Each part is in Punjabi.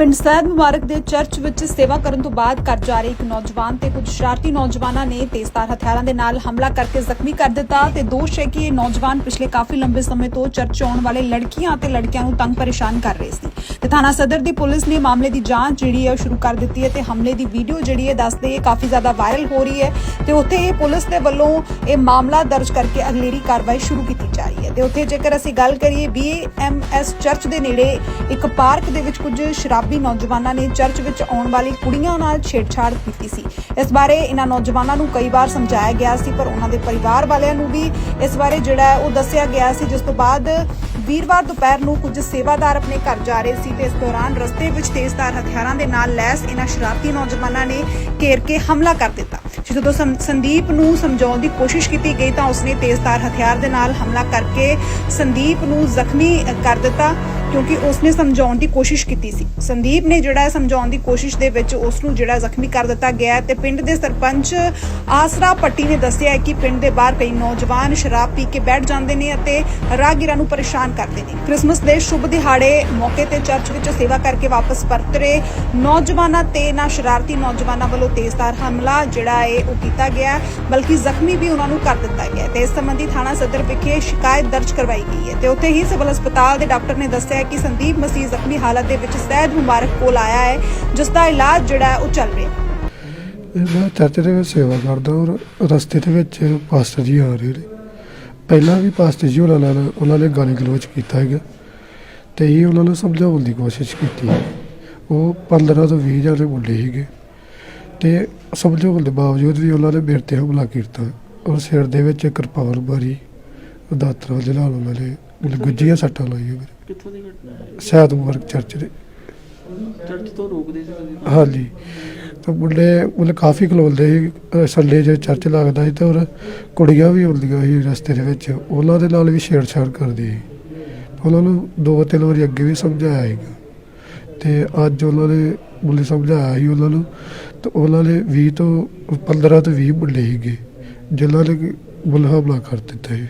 ਪਿੰਡ ਸੈਦ ਮੁਬਾਰਕ ਦੇ ਚਰਚ ਵਿੱਚ ਸੇਵਾ ਕਰਨ ਤੋਂ ਬਾਅਦ ਘਰ ਜਾ ਰਹੇ ਇੱਕ ਨੌਜਵਾਨ ਤੇ ਕੁਝ ਸ਼ਰਾਰਤੀ ਨੌਜਵਾਨਾਂ ਨੇ ਤੇਜ਼ਧਾਰ ਹਥਿਆਰਾਂ ਦੇ ਨਾਲ ਹਮਲਾ ਕਰਕੇ ਜ਼ਖਮੀ ਕਰ ਦਿੱਤਾ ਤੇ ਦੋਸ਼ ਹੈ ਕਿ ਇਹ ਨੌਜਵਾਨ ਪਿਛਲੇ ਕਾਫੀ ਲੰਬੇ ਸਮੇਂ ਤੋਂ ਚਰਚ ਆਉਣ ਵਾਲੇ ਲੜਕੀਆਂ ਅਤੇ ਲੜਕਿਆਂ ਨੂੰ ਤੰਗ ਪਰੇਸ਼ਾਨ ਕਰ ਰਹੇ ਸੀ ਤੇ ਥਾਣਾ ਸਦਰ ਦੀ ਪੁਲਿਸ ਨੇ ਮਾਮਲੇ ਦੀ ਜਾਂਚ ਜਿਹੜੀ ਹੈ ਉਹ ਸ਼ੁਰੂ ਕਰ ਦਿੱਤੀ ਹੈ ਤੇ ਹਮਲੇ ਦੀ ਵੀਡੀਓ ਜਿਹੜੀ ਹੈ ਦੱਸਦੇ ਇਹ ਕਾਫੀ ਜ਼ਿਆਦਾ ਵਾਇਰਲ ਹੋ ਰਹੀ ਹੈ ਤੇ ਉੱਥੇ ਇਹ ਪੁਲਿਸ ਦੇ ਵੱਲੋਂ ਇਹ ਮਾਮਲਾ ਦਰਜ ਕਰਕੇ ਅਗਲੇਰੀ ਕਾਰਵਾਈ ਸ਼ੁਰੂ ਕੀਤੀ ਜਾ ਰਹੀ ਹੈ। ਤੇ ਉੱਥੇ ਜੇਕਰ ਅਸੀਂ ਗੱਲ ਕਰੀਏ ਬੀਐਮਐਸ ਚਰਚ ਦੇ ਨੇੜੇ ਇੱਕ ਪਾਰਕ ਦੇ ਵਿੱਚ ਕੁਝ ਸ਼ਰਾਬੀ ਨੌਜਵਾਨਾਂ ਨੇ ਚਰਚ ਵਿੱਚ ਆਉਣ ਵਾਲੀ ਕੁੜੀਆਂ ਨਾਲ ਛੇੜਛਾੜ ਕੀਤੀ ਸੀ। ਇਸ ਬਾਰੇ ਇਹਨਾਂ ਨੌਜਵਾਨਾਂ ਨੂੰ ਕਈ ਵਾਰ ਸਮਝਾਇਆ ਗਿਆ ਸੀ, ਪਰ ਉਹਨਾਂ ਦੇ ਪਰਿਵਾਰ ਵਾਲਿਆਂ ਨੂੰ ਵੀ ਇਸ ਬਾਰੇ ਜਿਹੜਾ ਉਹ ਦੱਸਿਆ ਗਿਆ ਸੀ, ਜਿਸ ਤੋਂ ਬਾਅਦ ਵੀਰਵਾਰ ਦੁਪਹਿਰ ਨੂੰ ਕੁਝ ਸੇਵਾਦਾਰ ਆਪਣੇ ਘਰ ਜਾ ਰਹੇ ਸੀ ਤੇ ਇਸ ਦੌਰਾਨ ਰਸਤੇ ਵਿੱਚ ਤੇਜ਼ਧਾਰ ਹਥਿਆਰਾਂ ਦੇ ਨਾਲ ਲੈਸ ਇਹਨਾਂ ਸ਼ਰਾਰਤੀ ਨੌਜਵਾਨਾਂ ਨੇ ਘੇਰ ਕੇ ਹਮਲਾ ਕਰ ਦਿੱਤਾ। ਜਦੋਂ ਸੰਦੀਪ ਨੂੰ ਸਮਝਾਉਣ ਦੀ ਕੋਸ਼ਿਸ਼ ਕੀਤੀ ਗਈ ਤਾਂ ਉਸਨੇ ਤੇਜ਼ਧਾਰ ਹਥਿਆਰ ਦੇ ਨਾਲ ਹਮਲਾ ਕਰਕੇ ਸੰਦੀਪ ਨੂੰ ਜ਼ਖਮੀ ਕਰ ਦਿੱਤਾ। ਕਿਉਂਕਿ ਉਸਨੇ ਸਮਝਾਉਣ ਦੀ ਕੋਸ਼ਿਸ਼ ਕੀਤੀ ਸੀ। ਸੰਦੀਪ ਨੇ ਜਿਹੜਾ ਸਮਝਾਉਣ ਦੀ ਕੋਸ਼ਿਸ਼ ਦੇ ਵਿੱਚ ਉਸ ਨੂੰ ਜਿਹੜਾ ਜ਼ਖਮੀ ਕਰ ਦਿੱਤਾ ਗਿਆ ਤੇ ਪਿੰਡ ਦੇ ਸਰਪੰਚ ਆਸਰਾ ਪੱਟੀ ਨੇ ਦੱਸਿਆ ਕਿ ਪਿੰਡ ਦੇ ਬਾਹਰ ਕਈ ਨੌਜਵਾਨ ਸ਼ਰਾਬ ਪੀ ਕੇ ਬੈਠ ਜਾਂਦੇ ਨੇ ਅਤੇ ਰਾਹਗੀਰਾਂ ਨੂੰ ਪਰੇਸ਼ਾਨ ਕਰਦੇ ਨੇ। ਕ੍ਰਿਸਮਸ ਦੇ ਸ਼ੁਭ ਦਿਹਾੜੇ ਮੌਕੇ ਤੇ ਚਰਚ ਵਿੱਚ ਸੇਵਾ ਕਰਕੇ ਵਾਪਸ ਪਰਤਰੇ ਨੌਜਵਾਨਾਂ ਤੇ ਨਾ ਸ਼ਰਾਰਤੀ ਨੌਜਵਾਨਾਂ ਵੱਲੋਂ ਤੇਜ਼ਧਾਰ ਹਮਲਾ ਜਿਹੜਾ ਹੈ ਉਹ ਕੀਤਾ ਗਿਆ ਬਲਕਿ ਜ਼ਖਮੀ ਵੀ ਉਹਨਾਂ ਨੂੰ ਕਰ ਦਿੱਤਾ ਗਿਆ ਤੇ ਇਸ ਸੰਬੰਧੀ ਥਾਣਾ ਸਦਰ ਵਿਖੇ ਸ਼ਿਕਾਇਤ ਦਰਜ ਕਰਵਾਈ ਗਈ ਹੈ ਤੇ ਉੱਥੇ ਹੀ ਸਿਵਲ ਹਸਪਤਾਲ ਦੇ ਡਾਕਟਰ ਨੇ ਦੱਸਿਆ ਹੈ ਕਿ ਸੰਦੀਪ ਮਸੀਹ ਜ਼ਖਮੀ ਹਾਲਤ ਦੇ ਵਿੱਚ ਸਹਿਜ ਮੁਬਾਰਕ ਕੋਲ ਆਇਆ ਹੈ ਜਿਸ ਦਾ ਇਲਾਜ ਜਿਹੜਾ ਉਹ ਚੱਲ ਰਿਹਾ ਹੈ। ਮੈਂ ਚਰਚ ਦੇ ਵਿੱਚ ਸੇਵਾ ਕਰਦਾ ਔਰ ਰਸਤੇ ਦੇ ਵਿੱਚ ਪਾਸਟਰ ਜੀ ਆ ਰਹੇ ਨੇ। ਪਹਿਲਾਂ ਵੀ ਪਾਸਟਰ ਜੀ ਉਹਨਾਂ ਨਾਲ ਉਹਨਾਂ ਨੇ ਗਾਲੀ ਗਲੋਚ ਕੀਤਾ ਹੈਗਾ ਤੇ ਇਹ ਉਹਨਾਂ ਨੂੰ ਸਮਝਾਉਣ ਦੀ ਕੋਸ਼ਿਸ਼ ਕੀਤੀ ਉਹ 15 ਤੋਂ 20 ਜਾਣੇ ਮੁੰਡੇ ਸੀਗੇ ਤੇ ਸਮਝਾਉਣ ਦੇ ਬਾਵਜੂਦ ਵੀ ਉਹਨਾਂ ਨੇ ਮੇਰੇ ਤੇ ਹਮਲਾ ਕੀਤਾ ਔਰ ਸਿਰ ਦੇ ਵਿੱਚ ਕਿਰਪਾਨ ਮਾਰੀ ਦਾਤਰਾ ਦੇ ਨਾਲ ਉਹਨਾਂ ਨੇ ਗੁੱਜੀਆਂ ਸੱਟਾਂ ਲਾਈਆਂ ਮੇਰੇ ਕਿੱਥੋਂ ਦੀ ਘਟਨਾ ਹੈ? ਸੈਦ ਮੁਬਾਰਕ ਚਰਚ ਦੇ। ਚਰਚ ਤੋਂ ਰੋਕਦੇ ਸੀ ਕਦੇ? ਹਾਂਜੀ। ਤਾਂ ਮੁੰਡੇ ਮਤਲਬ ਕਾਫੀ ਖਲੋਲਦੇ ਸੀ ਸੰਡੇ ਜੇ ਚਰਚ ਲੱਗਦਾ ਸੀ ਤੇ ਔਰ ਕੁੜੀਆਂ ਵੀ ਹੁੰਦੀਆਂ ਸੀ ਰਸਤੇ ਦੇ ਵਿੱਚ। ਉਹਨਾਂ ਦੇ ਨਾਲ ਵੀ ਛੇੜਛਾੜ ਕਰਦੀ ਸੀ। ਉਹਨਾਂ ਨੂੰ ਦੋ ਤਿੰਨ ਵਾਰੀ ਅੱਗੇ ਵੀ ਸਮਝਾਇਆ ਸੀਗਾ। ਤੇ ਅੱਜ ਉਹਨਾਂ ਨੇ ਮੁੰਡੇ ਸਮਝਾਇਆ ਸੀ ਉਹਨਾਂ ਨੂੰ। ਤੇ ਉਹਨਾਂ ਨੇ 20 ਤੋਂ 15 ਤੋਂ 20 ਮੁੰਡੇ ਸੀਗੇ ਜਿਨ੍ਹਾਂ ਨੇ ਕਿ ਮੁੱਲ ਹਮਲਾ ਕਰ ਦਿੱਤਾ ਸੀ।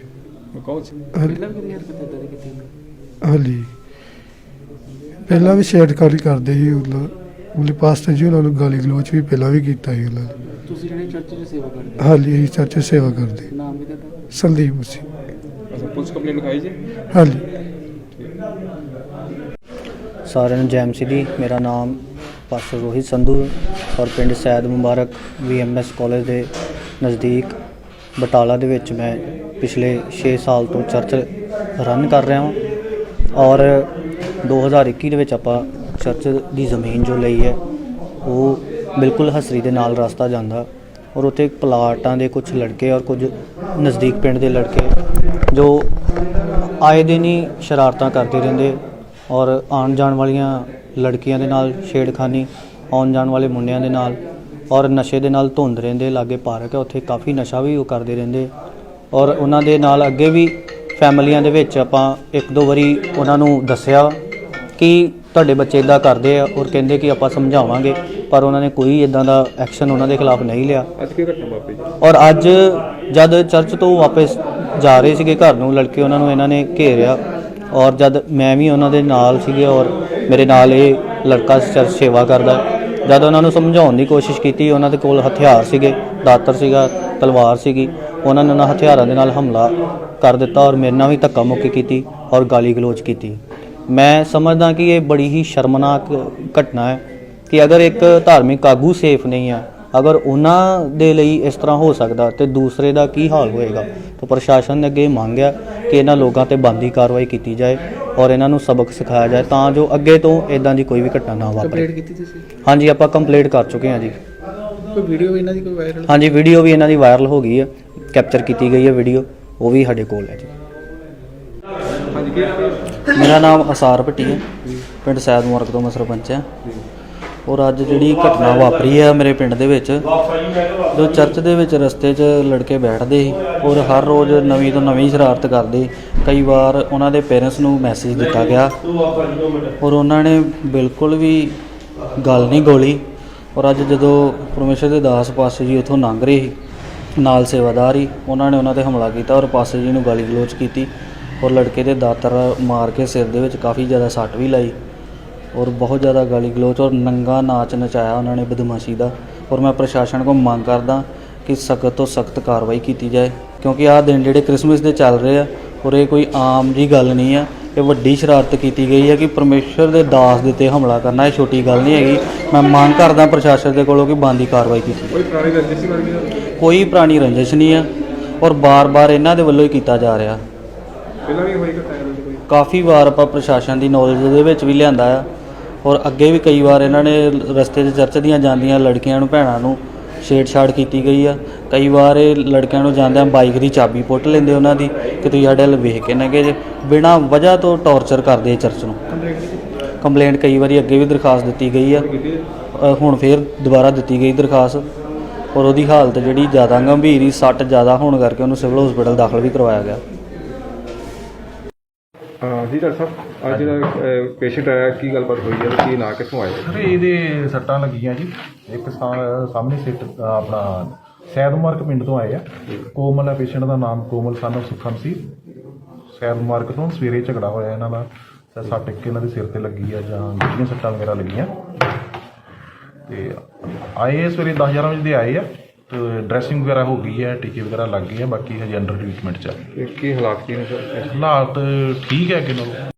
ਕੌਣ ਸੀ? ਹਾਂਜੀ। ਪਹਿਲਾਂ ਵੀ ਕਦੀ ਹਰਕਤ ਦੀ ਕੀਤੀ? ਹਾਂਜੀ। ਪਹਿਲਾਂ ਵੀ ਛੇੜਖਾਨੀ ਕਰਦੇ ਸੀ ਉਹਨਾਂ ਮੁੰਡੇ ਪਾਸਟਰ ਜੀ ਉਹਨਾਂ ਨੂੰ ਗਾਲੀ ਗਲੋਚ ਵੀ ਪਹਿਲਾਂ ਵੀ ਕੀਤਾ ਸੀ ਉਹਨਾਂ ਨੇ। ਤੁਸੀਂ ਜਿਹੜੇ ਚਰਚ 'ਚ ਸੇਵਾ ਕਰਦੇ ਹਾਂਜੀ ਅਸੀਂ ਚਰਚ 'ਚ ਸੇਵਾ ਕਰਦੇ। ਹੋ, ਨਾਮ ਵੀ ਤੁਹਾਡਾ ਸੰਦੀਪ ਮਸੀਹ। ਅੱਛਾ ਪੁਲਿਸ ਕੰਪਲੇਂਟ ਲਿਖਾਈ ਜੀ? ਹਾਂਜੀ। ਸਾਰਿਆਂ ਨੂੰ ਜੈਮ ਸਿਟੀ ਮੇਰਾ ਨਾਮ ਪਾਸਟਰ ਰੋਹਿਤ ਸੰਧੂ ਔਰ ਪਿੰਡ ਸੈਦ ਮੁਬਾਰਕ ਵੀਐਮਐਸ ਕਾਲਜ ਦੇ ਨਜ਼ਦੀਕ ਬਟਾਲਾ ਦੇ ਵਿੱਚ ਮੈਂ ਪਿਛਲੇ 6 ਸਾਲ ਤੋਂ ਚਰਚ ਰਨ ਕਰ ਰਿਹਾ ਹਾਂ। ਔਰ 2021 ਦੇ ਵਿੱਚ ਆਪਾਂ ਚਰਚ ਦੀ ਜ਼ਮੀਨ ਜੋ ਲਈ ਹੈ, ਉਹ ਬਿਲਕੁਲ ਹਸਰੀ ਦੇ ਨਾਲ ਰਸਤਾ ਜਾਂਦਾ। ਔਰ ਉੱਥੇ ਪਲਾਟਾਂ ਦੇ ਕੁਝ ਲੜਕੇ ਔਰ ਕੁਝ ਨਜ਼ਦੀਕ ਪਿੰਡ ਦੇ ਲੜਕੇ ਜੋ ਆਏ ਦਿਨ ਹੀ ਸ਼ਰਾਰਤਾਂ ਕਰਦੇ ਰਹਿੰਦੇ ਔਰ ਆਉਣ ਜਾਣ ਵਾਲੀਆਂ ਲੜਕੀਆਂ ਦੇ ਨਾਲ ਛੇੜਖਾਨੀ, ਆਉਣ ਜਾਣ ਵਾਲੇ ਮੁੰਡਿਆਂ ਦੇ ਨਾਲ ਔਰ ਨਸ਼ੇ ਦੇ ਨਾਲ ਧੁੰਦ ਰਹਿੰਦੇ, ਲਾਗੇ ਪਾਰਕ ਹੈ, ਉੱਥੇ ਕਾਫੀ ਨਸ਼ਾ ਵੀ ਉਹ ਕਰਦੇ ਰਹਿੰਦੇ ਔਰ ਉਹਨਾਂ ਦੇ ਨਾਲ ਅੱਗੇ ਵੀ ਫੈਮਲੀਆਂ ਦੇ ਵਿੱਚ ਆਪਾਂ ਇੱਕ ਦੋ ਵਾਰੀ ਉਹਨਾਂ ਨੂੰ ਦੱਸਿਆ ਕਿ ਤੁਹਾਡੇ ਬੱਚੇ ਇਦਾਂ ਕਰਦੇ ਆ ਔਰ ਕਹਿੰਦੇ ਕਿ ਆਪਾਂ ਸਮਝਾਵਾਂਗੇ ਪਰ ਉਹਨਾਂ ਨੇ ਕੋਈ ਇਦਾਂ ਦਾ ਐਕਸ਼ਨ ਉਹਨਾਂ ਦੇ ਖਿਲਾਫ ਨਹੀਂ ਲਿਆ। ਅੱਜ ਕੀ ਘਟਨਾ ਵਾਪਰੀ? ਜੀ ਔਰ ਅੱਜ ਜਦ ਚਰਚ ਤੋਂ ਵਾਪਸ ਜਾ ਰਹੇ ਸੀਗੇ ਘਰ ਨੂੰ ਲੜਕੇ ਉਹਨਾਂ ਨੂੰ ਇਹਨਾਂ ਨੇ ਘੇਰਿਆ ਔਰ ਜਦ ਮੈਂ ਵੀ ਉਹਨਾਂ ਦੇ ਨਾਲ ਸੀਗੇ ਔਰ ਮੇਰੇ ਨਾਲ ਇਹ ਲੜਕਾ ਚਰਚ ਸੇਵਾ ਕਰਦਾ ਜਦ ਉਹਨਾਂ ਨੂੰ ਸਮਝਾਉਣ ਦੀ ਕੋਸ਼ਿਸ਼ ਕੀਤੀ ਉਹਨਾਂ ਦੇ ਕੋਲ ਹਥਿਆਰ ਸੀਗੇ ਦਾਤਰ ਸੀਗਾ ਤਲਵਾਰ ਸੀਗੀ ਉਹਨਾਂ ਨੇ ਉਹਨਾਂ ਹਥਿਆਰਾਂ ਦੇ ਨਾਲ ਹਮਲਾ ਕਰ ਦਿੱਤਾ ਔਰ ਮੇਰੇ ਨਾਲ ਵੀ ਧੱਕਾ ਮੁੱਕੀ ਕੀਤੀ ਔਰ ਗਾਲੀ ਗਲੋਚ ਕੀਤੀ। ਮੈਂ ਸਮਝਦਾ ਕਿ ਇਹ ਬੜੀ ਹੀ ਸ਼ਰਮਨਾਕ ਘਟਨਾ ਹੈ ਕਿ ਅਗਰ ਇੱਕ ਧਾਰਮਿਕ ਆਗੂ ਸੇਫ ਨਹੀਂ ਆ ਅਗਰ ਉਹਨਾਂ ਦੇ ਲਈ ਇਸ ਤਰ੍ਹਾਂ ਹੋ ਸਕਦਾ ਤੇ ਦੂਸਰੇ ਦਾ ਕੀ ਹਾਲ ਹੋਏਗਾ? ਤਾਂ ਪ੍ਰਸ਼ਾਸਨ ਨੇ ਅੱਗੇ ਮੰਗ ਹੈ ਕਿ ਇਹਨਾਂ ਲੋਕਾਂ ਤੇ ਬੰਦੀ ਕਾਰਵਾਈ ਕੀਤੀ ਜਾਏ ਔਰ ਇਹਨਾਂ ਨੂੰ ਸਬਕ ਸਿਖਾਇਆ ਜਾਏ ਤਾਂ ਜੋ ਅੱਗੇ ਤੋਂ ਇਦਾਂ ਦੀ ਕੋਈ ਵੀ ਘਟਨਾ ਨਾ ਵਾਪਰੇ। ਕੰਪਲੇਂਟ ਕੀਤੀ ਤੁਸੀਂ? ਹਾਂਜੀ ਆਪਾਂ ਕੰਪਲੀਟ ਕਰ ਚੁੱਕੇ ਹਾਂ ਜੀ। ਕੋਈ ਵੀਡੀਓ ਇਹਨਾਂ ਦੀ ਕੋਈ ਵਾਇਰਲ ਹਾਂਜੀ ਵੀਡੀਓ ਵੀ ਇਹਨਾਂ ਦੀ ਵਾਇਰਲ ਹੋ ਗਈ ਹੈ। ਕੈਪਚਰ ਕੀਤੀ ਗਈ ਹੈ ਵੀਡੀਓ, ਉਹ ਵੀ ਸਾਡੇ ਕੋਲ ਹੈ ਜੀ। ਮੇਰਾ ਨਾਮ ਅਸਾਰ ਭੱਟੀ ਹੈ, ਪਿੰਡ ਸੈਦ ਮੁਬਾਰਕ ਤੋਂ ਮੈਂ ਸਰਪੰਚ ਹਾਂ। ਔਰ ਅੱਜ ਜਿਹੜੀ ਘਟਨਾ ਵਾਪਰੀ ਹੈ ਮੇਰੇ ਪਿੰਡ ਦੇ ਵਿੱਚ, ਜੋ ਚਰਚ ਦੇ ਵਿੱਚ ਰਸਤੇ 'ਚ ਲੜਕੇ ਬੈਠਦੇ ਸੀ ਔਰ ਹਰ ਰੋਜ਼ ਨਵੀਂ ਤੋਂ ਨਵੀਂ ਸ਼ਰਾਰਤ ਕਰਦੇ, ਕਈ ਵਾਰ ਉਹਨਾਂ ਦੇ ਪੇਰੈਂਟਸ ਨੂੰ ਮੈਸੇਜ ਦਿੱਤਾ ਗਿਆ। ਔਰ ਉਹਨਾਂ ਨੇ ਬਿਲਕੁਲ ਵੀ ਗੱਲ ਨਹੀਂ ਗੋਲੀ। ਔਰ ਅੱਜ ਜਦੋਂ ਪਰਮੇਸ਼ਰ ਦੇ ਦਾਸ ਪਾਸੇ ਜੀ ਉੱਥੋਂ ਲੰਘ ਰਹੇ ਸੀ ਨਾਲ ਸੇਵਾਦਾਰ ਹੀ ਉਹਨਾਂ ਨੇ ਉਹਨਾਂ ਤੇ ਹਮਲਾ ਕੀਤਾ ਔਰ ਪਾਸੇ ਜੀ ਨੂੰ ਗਾਲੀ ਗਲੋਚ ਕੀਤੀ ਔਰ ਲੜਕੇ ਦੇ ਦਾਤਰ ਮਾਰ ਕੇ ਸਿਰ ਦੇ ਵਿੱਚ ਕਾਫੀ ਜ਼ਿਆਦਾ ਸੱਟ ਵੀ ਲਾਈ ਔਰ ਬਹੁਤ ਜ਼ਿਆਦਾ ਗਾਲੀ ਗਲੋਚ ਔਰ ਨੰਗਾ ਨਾਚ ਨਚਾਇਆ ਉਹਨਾਂ ਨੇ ਬਦਮਾਸ਼ੀ ਦਾ ਔਰ ਮੈਂ ਪ੍ਰਸ਼ਾਸਨ ਕੋਲ ਮੰਗ ਕਰਦਾ ਕਿ ਸਖਤ ਤੋਂ ਸਖਤ ਕਾਰਵਾਈ ਕੀਤੀ ਜਾਏ ਕਿਉਂਕਿ ਆਹ ਦਿਨ ਜਿਹੜੇ ਕ੍ਰਿਸਮਸ ਦੇ ਚੱਲ ਰਹੇ ਆ ਔਰ ਇਹ ਕੋਈ ਆਮ ਜੀ ਗੱਲ ਨਹੀਂ ਆ ਇਹ ਵੱਡੀ ਸ਼ਰਾਰਤ ਕੀਤੀ ਗਈ ਹੈ ਕਿ ਪਰਮੇਸ਼ਰ ਦੇ ਦਾਸ ਦੇ ਤੇ ਹਮਲਾ ਕਰਨਾ ਇਹ ਛੋਟੀ ਗੱਲ ਨਹੀਂ ਹੈਗੀ। ਮੈਂ ਮੰਗ ਕਰਦਾ ਪ੍ਰਸ਼ਾਸਨ ਦੇ ਕੋਲੋਂ ਕਿ ਬੰਦੀ ਕਾਰਵਾਈ ਕੀਤੀ ਕੋਈ ਪੁਰਾਣੀ ਰੰਜਿਸ਼ ਨਹੀਂ? ਕੋਈ ਪੁਰਾਣੀ ਰੰਜਿਸ਼ ਨਹੀਂ ਆ ਔਰ ਬਾਰ-ਬਾਰ ਇਹਨਾਂ ਦੇ ਵੱਲੋਂ ਹੀ ਕੀਤਾ ਜਾ ਰਿਹਾ। ਪਹਿਲਾਂ ਵੀ ਹੋਈ ਕੋਈ? ਕਾਫੀ ਵਾਰ ਆਪਾਂ ਪ੍ਰਸ਼ਾਸਨ ਦੀ ਨੌਲੇਜ ਦੇ ਵਿੱਚ ਵੀ ਲਿਆਂਦਾ ਆ। ਔਰ ਅੱਗੇ ਵੀ ਕਈ ਵਾਰ ਇਹਨਾਂ ਨੇ ਰਸਤੇ 'ਚ ਚਰਚ ਦੀਆਂ ਜਾਂਦੀਆਂ ਲੜਕੀਆਂ ਨੂੰ ਭੈਣਾਂ ਨੂੰ ਛੇੜਛਾੜ ਕੀਤੀ ਗਈ ਆ। ਕਈ ਵਾਰ ਇਹ ਲੜਕਿਆਂ ਨੂੰ ਜਾਂਦਿਆਂ ਬਾਈਕ ਦੀ ਚਾਬੀ ਪੁੱਟ ਲੈਂਦੇ ਉਹਨਾਂ ਦੀ ਕਿ ਤੁਸੀਂ ਸਾਡੇ ਵੱਲ ਵੇਖ ਕੇ ਨਾ ਗਏ ਜੇ। ਬਿਨਾਂ ਵਜ੍ਹਾ ਤੋਂ ਟੌਰਚਰ ਕਰਦੇ ਆ ਚਰਚ ਨੂੰ। ਕੰਪਲੇਂਟ ਕਈ ਵਾਰੀ ਅੱਗੇ ਵੀ ਦਰਖਾਸਤ ਦਿੱਤੀ ਗਈ ਆ। ਅ, ਹੁਣ ਫੇਰ ਦੁਬਾਰਾ ਦਿੱਤੀ ਗਈ ਦਰਖਾਸਤ। ਔਰ ਉਹਦੀ ਹਾਲਤ ਜਿਹੜੀ ਜ਼ਿਆਦਾ ਗੰਭੀਰ ਹੀ ਸੱਟ ਜ਼ਿਆਦਾ ਹੋਣ ਕਰਕੇ ਉਹਨੂੰ ਸਿਵਲ ਹਸਪੀਟਲ ਦਾਖਲ ਵੀ ਕਰਵਾਇਆ ਗਿਆ। ਹਾਂ ਜੀ ਡਾਕਟਰ ਸਾਹਿਬ, ਅੱਜ ਜਿਹੜਾ ਪੇਸ਼ੈਂਟ ਆਇਆ, ਕੀ ਗੱਲਬਾਤ ਹੋਈ ਹੈ ਕੀ ਨਾਂ, ਕਿੱਥੋਂ ਆਇਆ ਸਰ ਇਹਦੇ ਸੱਟਾਂ ਲੱਗੀਆਂ ਜੀ। ਇੱਕ ਸਾ- ਸਾਹਮਣੇ ਸਿੱਟ ਆਪਣਾ ਸੈਦ ਪਿੰਡ ਤੋਂ ਆਏ ਆ। ਕੋਮਲ ਹੈ ਪੇਸ਼ੈਂਟ ਦਾ ਨਾਮ, ਕੋਮਲ ਸਾਨੂੰ ਸੁਖਮ ਸੀ। ਸੈਦ ਤੋਂ ਸਵੇਰੇ ਝਗੜਾ ਹੋਇਆ ਇਹਨਾਂ ਦਾ, ਤੇ ਸੱਟ ਇੱਕ ਇਹਨਾਂ ਦੇ ਸਿਰ ਤੇ ਲੱਗੀ ਆ ਜਾਂ ਗੁੱਡੀਆਂ ਸੱਟਾਂ ਵਗੈਰਾ ਲੱਗੀਆਂ। ਤੇ ਆਏ ਸਵੇਰੇ 10 11 ਵਜੇ ਦੇ ਆਏ ਆ। ਡਰੈਸਿੰਗ ਵਗੈਰਾ ਹੋ ਗਈ ਹੈ ਟੀਕੇ ਵਗੈਰਾ ਲੱਗ ਗਏ ਆ ਬਾਕੀ ਹਜੇ ਅੰਡਰ ਟ੍ਰੀਟਮੈਂਟ ਚ ਆ ਤੇ ਕੀ ਹਾਲਾਤ ਕੀ ਨੇ ਸਰ? ਹਾਲਾਤ ਠੀਕ ਹੈ ਕਿ ਨਾਲੋਂ